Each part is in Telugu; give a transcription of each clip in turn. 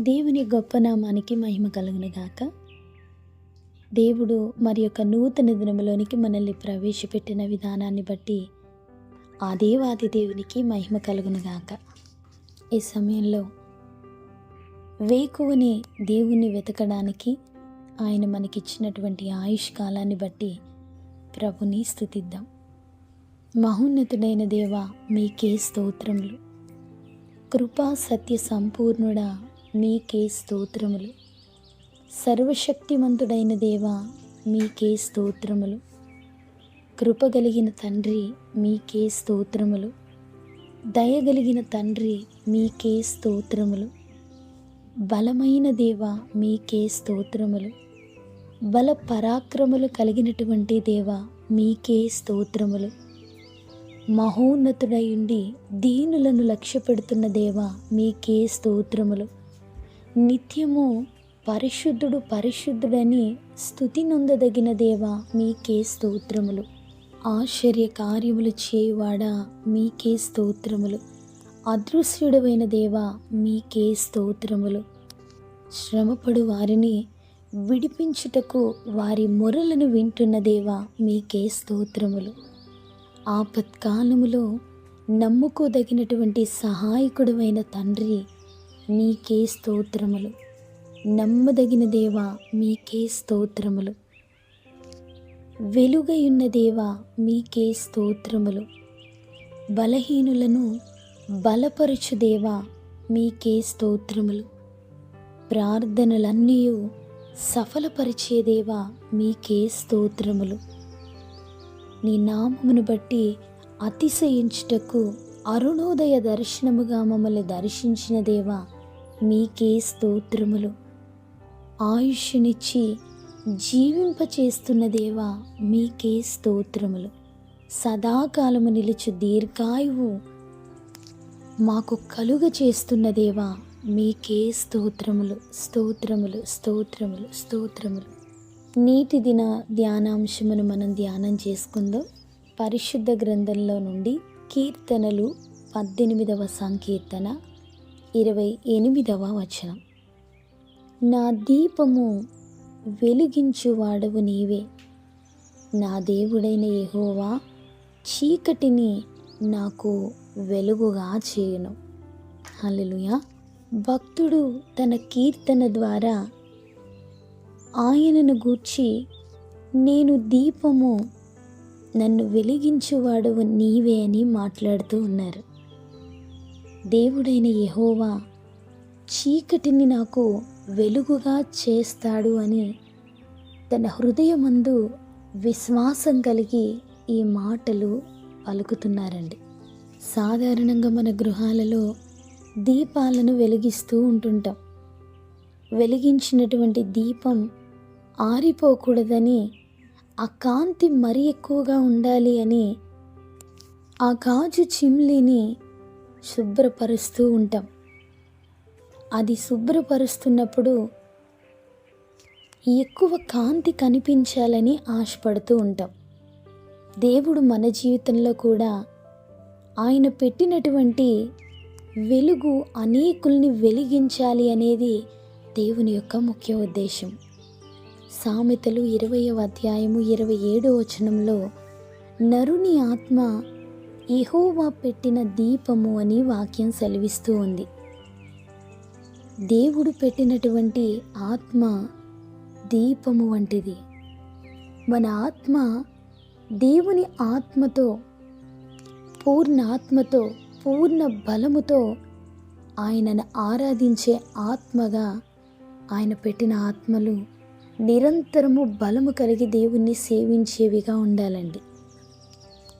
దేవుని గొప్ప నామానికి మహిమ కలుగును గాక. దేవుడు మరి యొక్క నూతన దినములోనికి మనల్ని ప్రవేశపెట్టిన విధానాన్ని బట్టి ఆ దేవాది దేవునికి మహిమ కలుగును గాక. ఈ సమయంలో వేకువని దేవుణ్ణి వెతకడానికి ఆయన మనకిచ్చినటువంటి ఆయుష్ కాలాన్ని బట్టి ప్రభుని స్థుతిద్దాం. మహోన్నతుడైన దేవ మీకే స్తోత్రములు. కృపా సత్య సంపూర్ణుడా మీకే స్తోత్రములు. సర్వశక్తిమంతుడైన దేవ మీకే స్తోత్రములు. కృపగలిగిన తండ్రి మీకే స్తోత్రములు. దయగలిగిన తండ్రి మీకే స్తోత్రములు. బలమైన దేవ మీకే స్తోత్రములు. బల పరాక్రములు కలిగినటువంటి దేవ మీకే స్తోత్రములు. మహోన్నతుడయుండి దీనులను లక్ష్యపెడుతున్న దేవ మీకే స్తోత్రములు. నిత్యము పరిశుద్ధుడు పరిశుద్ధుడని స్థుతి నొందదగిన దేవ మీకే స్తోత్రములు. ఆశ్చర్య కార్యములు చేయువాడా మీకే స్తోత్రములు. అదృశ్యుడమైన దేవ మీకే స్తోత్రములు. శ్రమపడు వారిని విడిపించుటకు వారి మొరలను వింటున్న దేవ మీకే స్తోత్రములు. ఆపత్కాలములో నమ్ముకోదగినటువంటి సహాయకుడమైన తండ్రి నీకే స్తోత్రములు. నమ్మదగిన దేవ మీకే స్తోత్రములు. వెలుగయున్న దేవ మీకే స్తోత్రములు. బలహీనులను బలపరుచు దేవా మీకే స్తోత్రములు. ప్రార్థనలన్నీ సఫలపరిచే దేవ మీకే స్తోత్రములు. నీ నామమును బట్టి అతిశయించుటకు అరుణోదయ దర్శనముగా మమ్మల్ని దర్శించిన దేవా మీకే స్తోత్రములు. ఆయుష్నిచ్చి జీవింపచేస్తున్న దేవా మీకే స్తోత్రములు. సదాకాలము నిలుచు దీర్ఘాయువు మాకు కలుగ చేస్తున్న దేవా మీకే స్తోత్రములు. స్తోత్రములు స్తోత్రములు స్తోత్రములు. నీటి దిన ధ్యానాంశమును మనం ధ్యానం చేసుకుందాం. పరిశుద్ధ గ్రంథంలో నుండి కీర్తనలు పద్దెనిమిదవ సంకీర్తన. ఇరవై ఎనిమిదవ వచనం. నా దీపము వెలిగించువాడవు నీవే. నా దేవుడైన యహోవా చీకటిని నాకు వెలుగుగా చేయను. హల్లెలూయా. భక్తుడు తన కీర్తన ద్వారా ఆయనను గూర్చి నేను దీపము నన్ను వెలిగించువాడవు నీవే అని మాట్లాడుతూ ఉన్నారు. దేవుడైన యహోవా చీకటిని నాకు వెలుగుగా చేస్తాడు అని తన హృదయమందు విశ్వాసం కలిగి ఈ మాటలు పలుకుతున్నారండి. సాధారణంగా మన గృహాలలో దీపాలను వెలిగిస్తూ ఉంటుంటాం. వెలిగించినటువంటి దీపం ఆరిపోకూడదని ఆ కాంతి మరీ ఎక్కువగా ఉండాలి అని ఆ గాజు చిమ్లీని శుభ్రపరుస్తూ ఉంటాం. అది శుభ్రపరుస్తున్నప్పుడు ఎక్కువ కాంతి కనిపించాలని ఆశపడుతూ ఉంటాం. దేవుడు మన జీవితంలో కూడా ఆయన పెట్టినటువంటి వెలుగు అనేకుల్ని వెలిగించాలి అనేది దేవుని యొక్క ముఖ్య ఉద్దేశం. సామెతలు ఇరవయవ అధ్యాయము ఇరవై ఏడో వచనంలో నరుని ఆత్మ ఎహోవా పెట్టిన దీపము అని వాక్యం సెలవిస్తూ ఉంది. దేవుడు పెట్టినటువంటి ఆత్మ దీపము వంటిది. మన ఆత్మ దేవుని ఆత్మతో పూర్ణ ఆత్మతో పూర్ణ బలముతో ఆయనను ఆరాధించే ఆత్మగా ఆయన పెట్టిన ఆత్మలు నిరంతరము బలము కలిగి దేవుణ్ణి సేవించేవిగా ఉండాలండి.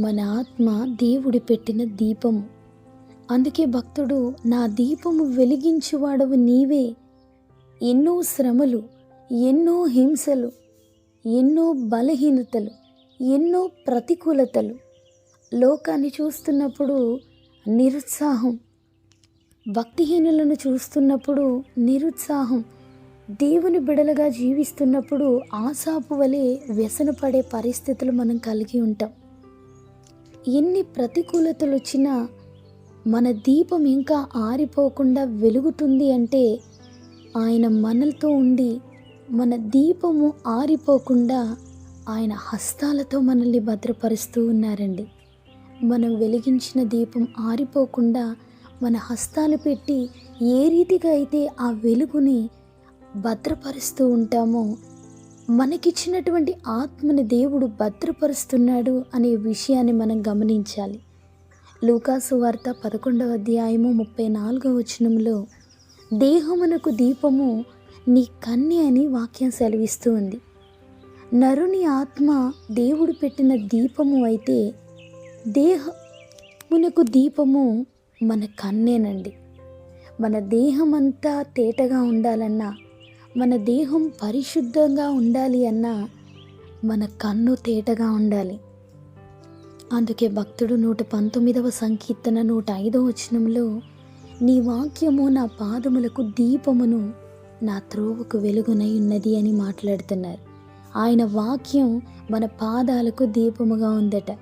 మన ఆత్మ దేవుడు పెట్టిన దీపము. అందుకే భక్తుడు నా దీపము వెలిగించువాడవు నీవే. ఎన్నో శ్రమలు ఎన్నో హింసలు ఎన్నో బలహీనతలు ఎన్నో ప్రతికూలతలు. లోకాన్ని చూస్తున్నప్పుడు నిరుత్సాహం. భక్తిహీనులను చూస్తున్నప్పుడు నిరుత్సాహం. దేవుని బిడలుగా జీవిస్తున్నప్పుడు ఆశాపు వలె వ్యసనపడే పరిస్థితులు మనం కలిగి ఉంటాం. ఎన్ని ప్రతికూలతలు వచ్చినా మన దీపం ఇంకా ఆరిపోకుండా వెలుగుతుంది అంటే ఆయన మనలతో ఉండి మన దీపము ఆరిపోకుండా ఆయన హస్తాలతో మనల్ని భద్రపరుస్తూ ఉన్నారండి. మనం వెలిగించిన దీపం ఆరిపోకుండా మన హస్తాలు పెట్టి ఏ రీతిగా అయితే ఆ వెలుగుని భద్రపరుస్తూ ఉంటామో మనకిచ్చినటువంటి ఆత్మని దేవుడు భద్రపరుస్తున్నాడు అనే విషయాన్ని మనం గమనించాలి. లూకాసు వార్త పదకొండవ అధ్యాయము ముప్పై నాలుగవ వచనంలో దేహమునకు దీపము నీ కన్య అని వాక్యం సెలవిస్తూ ఉంది. నరుని ఆత్మ దేవుడు పెట్టిన దీపము అయితే దేహమునకు దీపము మన కన్నేనండి మన దేహమంతా తేటగా ఉండాలన్నా మన దేహం పరిశుద్ధంగా ఉండాలి అన్నా మన కన్ను తేటగా ఉండాలి. అందుకే భక్తుడు నూట పంతొమ్మిదవ సంకీర్తన నూట ఐదవ వచనంలో నీ వాక్యము నా పాదములకు దీపమును నా త్రోవకు వెలుగునై ఉన్నది అని మాట్లాడుతున్నారు. ఆయన వాక్యం మన పాదాలకు దీపముగా ఉందట.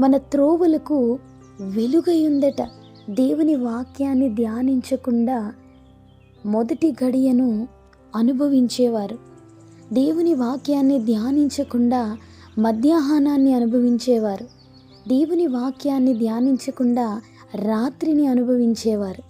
మన త్రోవలకు వెలుగై ఉందట. దేవుని వాక్యాన్ని ధ్యానించకుండా మొదటి గడియను అనుభవించేవారు. దేవుని వాక్యాన్ని ధ్యానించకుండా మధ్యాహ్నాన్ని అనుభవించేవారు. దేవుని వాక్యాన్ని ధ్యానించకుండా రాత్రిని అనుభవించేవారు.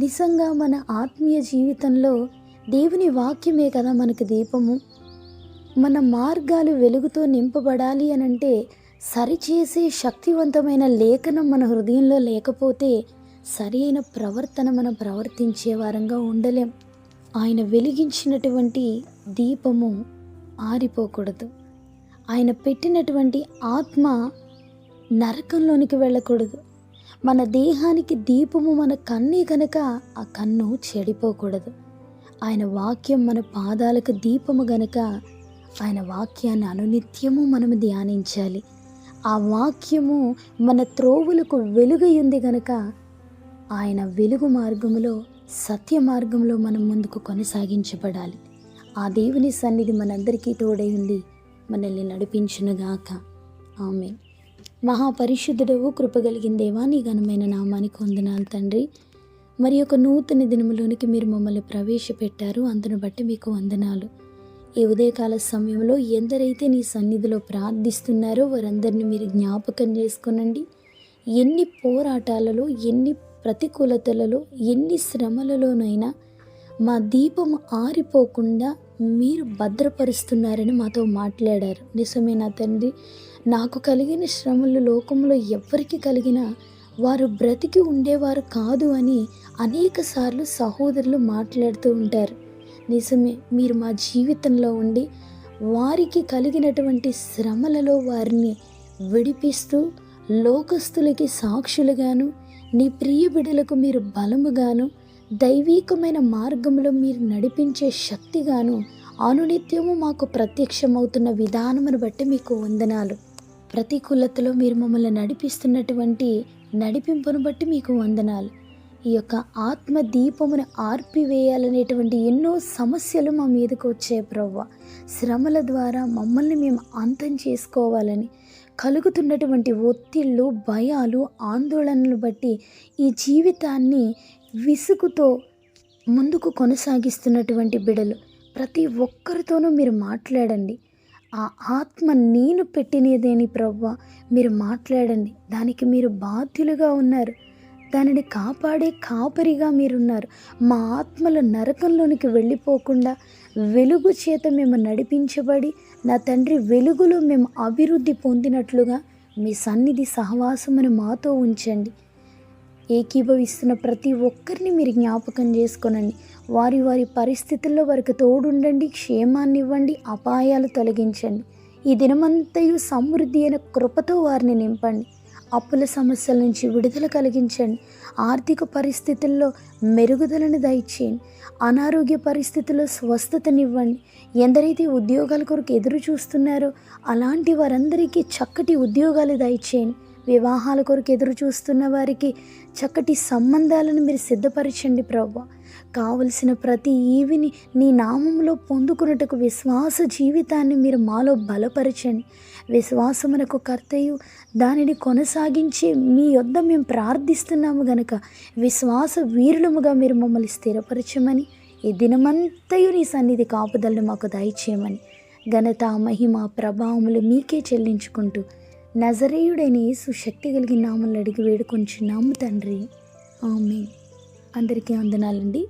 నిజంగా మన ఆత్మీయ జీవితంలో దేవుని వాక్యమే కదా మనకు దీపము. మన మార్గాలు వెలుగుతో నింపబడాలి అనంటే సరిచేసే శక్తివంతమైన లేఖనం మన హృదయంలో లేకపోతే సరి అయిన ప్రవర్తన మనం ప్రవర్తించే వారంగా ఉండలేం. ఆయన వెలిగించినటువంటి దీపము ఆరిపోకూడదు. ఆయన పెట్టినటువంటి ఆత్మ నరకంలోనికి వెళ్ళకూడదు. మన దేహానికి దీపము మన కన్నే కనుక ఆ కన్ను చెడిపోకూడదు. ఆయన వాక్యం మన పాదాలకు దీపము గనక ఆయన వాక్యాన్ని అనునిత్యము మనము ధ్యానించాలి. ఆ వాక్యము మన త్రోవులకు వెలుగయ్యింది గనక ఆయన వెలుగు మార్గములో సత్య మార్గంలో మనం ముందుకు కొనసాగించబడాలి. ఆ దేవుని సన్నిధి మనందరికీ తోడై ఉండి మనల్ని నడిపించునుగాక. ఆమె మహాపరిశుద్ధుడవు కృపగలిగిన దేవా నీ ఘనమైన నామానికి వందనాలు తండ్రి. మరి ఒక నూతన దినములోనికి మీరు మమ్మల్ని ప్రవేశపెట్టారు అందును బట్టి మీకు వందనాలు. ఈ ఉదయకాల సమయంలో ఎందరైతే నీ సన్నిధిలో ప్రార్థిస్తున్నారో వారందరినీ మీరు జ్ఞాపకం చేసుకునండి. ఎన్ని పోరాటాలలో ఎన్ని ప్రతికూలతలలో ఎన్ని శ్రమలలోనైనా మా దీపం ఆరిపోకుండా మీరు భద్రపరుస్తున్నారని మాతో మాట్లాడారు. నిజమేనా తండ్రి. నాకు కలిగిన శ్రమలు లోకంలో ఎవరికి కలిగినా వారు బ్రతికి ఉండేవారు కాదు అని అనేక సార్లు సహోదరులు మాట్లాడుతూ ఉంటారు. నిజమే మీరు మా జీవితంలో ఉండి వారికి కలిగినటువంటి శ్రమలలో వారిని విడిపిస్తూ లోకస్తులకి సాక్షులుగాను నీ ప్రియ బిడలకు మీరు బలముగాను దైవీకమైన మార్గంలో మీరు నడిపించే శక్తిగాను అనునిత్యము మాకు ప్రత్యక్షమవుతున్న విధానమును బట్టి మీకు వందనాలు. ప్రతికూలతలో మీరు మమ్మల్ని నడిపిస్తున్నటువంటి నడిపింపును బట్టి మీకు వందనాలు. ఈ యొక్క ఆత్మ దీపమును ఆర్పివేయాలనేటువంటి ఎన్నో సమస్యలు మా మీదకు వచ్చాయి ప్రవ్వ. శ్రమల ద్వారా మమ్మల్ని మేము అంతం చేసుకోవాలని కలుగుతున్నటువంటి ఒత్తిళ్ళు భయాలు ఆందోళనలు బట్టి ఈ జీవితాన్ని విసుగుతో ముందుకు కొనసాగిస్తున్నటువంటి బిడలు. ప్రతి ఒక్కరితోనూ మీరు మాట్లాడండి. ఆ ఆత్మ నేను పెట్టినదేని ప్రవ్వ మీరు మాట్లాడండి. దానికి మీరు బాధ్యులుగా ఉన్నారు. దానిని కాపాడే కాపరిగా మీరున్నారు. మా ఆత్మల నరకంలోనికి వెళ్ళిపోకుండా వెలుగు చేత మేము నడిపించబడి నా తండ్రి వెలుగులో మేము అభివృద్ధి పొందినట్లుగా మీ సన్నిధి సహవాసమును మాతో ఉంచండి. ఏకీభవిస్తున్న ప్రతి ఒక్కరిని మీరు జ్ఞాపకం చేసుకొనండి. వారి వారి పరిస్థితుల్లో వారికి తోడుండండి క్షేమాన్ని ఇవ్వండి అపాయాలు తొలగించండి. ఈ దినమంతయు సమృద్ధి అయిన కృపతో వారిని నింపండి. అప్పుల సమస్యల నుంచి విడుదల కలిగించండి. ఆర్థిక పరిస్థితుల్లో మెరుగుదలను దయచేయండి. అనారోగ్య పరిస్థితుల్లో స్వస్థతనివ్వండి. ఎందరైతే ఉద్యోగాల కొరకు ఎదురు చూస్తున్నారో అలాంటి వారందరికీ చక్కటి ఉద్యోగాలు దయచేయండి. వివాహాల కొరకు ఎదురు చూస్తున్న వారికి చక్కటి సంబంధాలను మీరు సిద్ధపరచండి ప్రభు. కావలసిన ప్రతి ఈవిని నీ నామంలో పొందుకున్నట్టుకు విశ్వాస జీవితాన్ని మీరు మాలో బలపరచండి. విశ్వాసమునకు కర్తయు దానిని కొనసాగించి మీ యొద్ద మేము ప్రార్థిస్తున్నాము గనక విశ్వాస వీరులముగా మీరు మమ్మల్ని స్థిరపరచమని ఈ దినమంతయు నీ సన్నిధి కాపుదలను మాకు దయచేయమని ఘనత మహిమ ప్రభావములు మీకే చెల్లించుకుంటూ నజరేయుడైన యేసు శక్తి కలిగిన నామలు అడిగి వేడుకొంచున్నాము తండ్రి. ఆమె అందరికీ వందనాలండి.